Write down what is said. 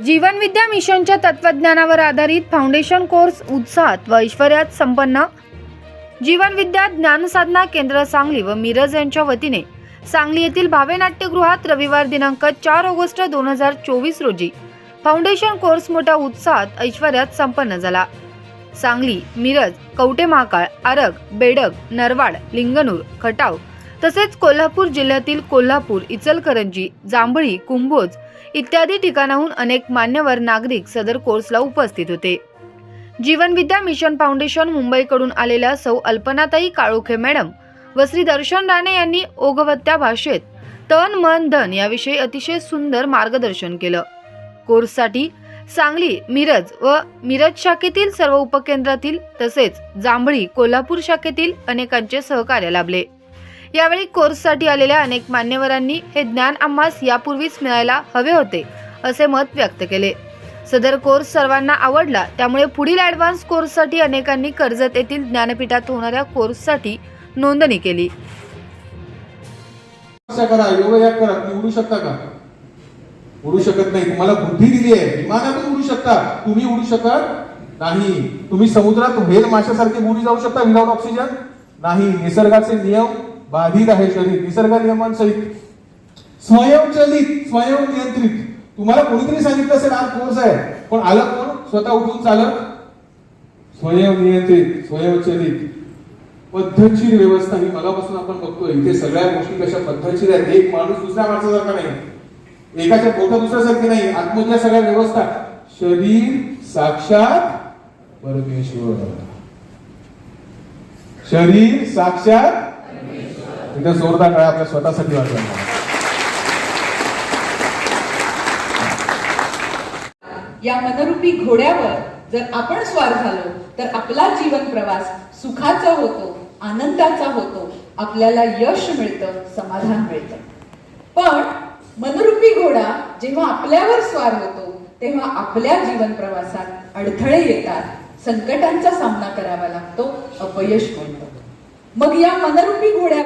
जीवन विद्या मिशनच्या तत्वज्ञानावर आधारित foundation course उत्साहात व ऐश्वर्यात संपन्न. जीवन विद्या ज्ञानसाधना केंद्र सांगली व मिरज यांच्या वतीने सांगली येथील भावे नाट्यगृहात रविवार दिनांक चार ऑगस्ट दोन हजार चोवीस रोजी फाउंडेशन कोर्स मोठ्या उत्साहात ऐश्वर्यात संपन्न झाला. सांगली मिरज कवटे महाकाळ आरग बेडग नरवाड लिंगणूर खटाव तसेच कोल्हापूर जिल्ह्यातील कोल्हापूर इचलकरंजी जांभळी कुंभोज इत्यादी ठिकाणाहून अनेक मान्यवर नागरिक सदर कोर्सला उपस्थित होते. जीवनविद्या मिशन फाउंडेशन मुंबईकडून आलेल्या सौ अल्पनाताई काळोखे मॅडम व श्री दर्शन राणे यांनी ओघवत्या भाषेत तन मन धन याविषयी अतिशय सुंदर मार्गदर्शन केलं. कोर्ससाठी सांगली मिरज व मिरज शाखेतील सर्व उपकेंद्रातील तसेच जांभळी कोल्हापूर शाखेतील अनेकांचे सहकार्य लाभले. यावेळी कोर्ससाठी आलेल्या अनेक मान्यवरांनी हे ज्ञान आम्हास यापूर्वीच मिळायला हवे होते असे मत व्यक्त केले. सदर कोर्स सर्वांना आवडला त्यामुळे पुढील ॲडव्हान्स कोर्ससाठी अनेकांनी कर्जत येथील ज्ञानपीठात होणाऱ्या कोर्ससाठी नोंदणी केली. तपस्या करा योगयाग करा तुम्ही उडू शकता का? उडू शकत नाही. तुम्हाला बुद्धी दिली आहे. विमानातून उडू शकता. तुम्ही उडू शकत नाही. तुम्ही समुद्रात व्हेल माशासारखे बुडी जाऊ शकता विदाउट ऑक्सिजन? नाही. निसर्गाचे नियम बाधित आहे शरीर निसर्ग नियमांसहित. स्वयंचलित स्वयं नियंत्रित. तुम्हाला कोणीतरी सांगितलं असेल आज कोर्स आहे. पण आलं कोण? स्वतः उठून चालत? स्वयं नियंत्रित स्वयंचलित पद्धतशीर व्यवस्था ही मगापासून आपण बघतोय. इथे सगळ्या गोष्टी कशा पद्धतशीर आहेत? एक माणूस दुसऱ्या माणसासारखा नाही. एकाच्या पोट दुसऱ्यासारखी नाही. आतमधल्या सगळ्या व्यवस्था. शरीर साक्षात परमेश्वर. शरीर साक्षात इथे जोरदार काय आपल्या स्वतःसाठी वाटलं. या मनरूपी घोड्यावर जर आपण स्वार झालो तर आपला जीवन प्रवास सुखाचा होतो आनंदाचा होतो आपल्याला यश मिळतं समाधान मिळतं. पण मनरूपी घोडा जेव्हा आपल्यावर स्वार होतो तेव्हा आपल्या जीवन प्रवासात अडथळे येतात संकटांचा सामना करावा लागतो अपयश म्हणतो मग या मनरूपी घोड्या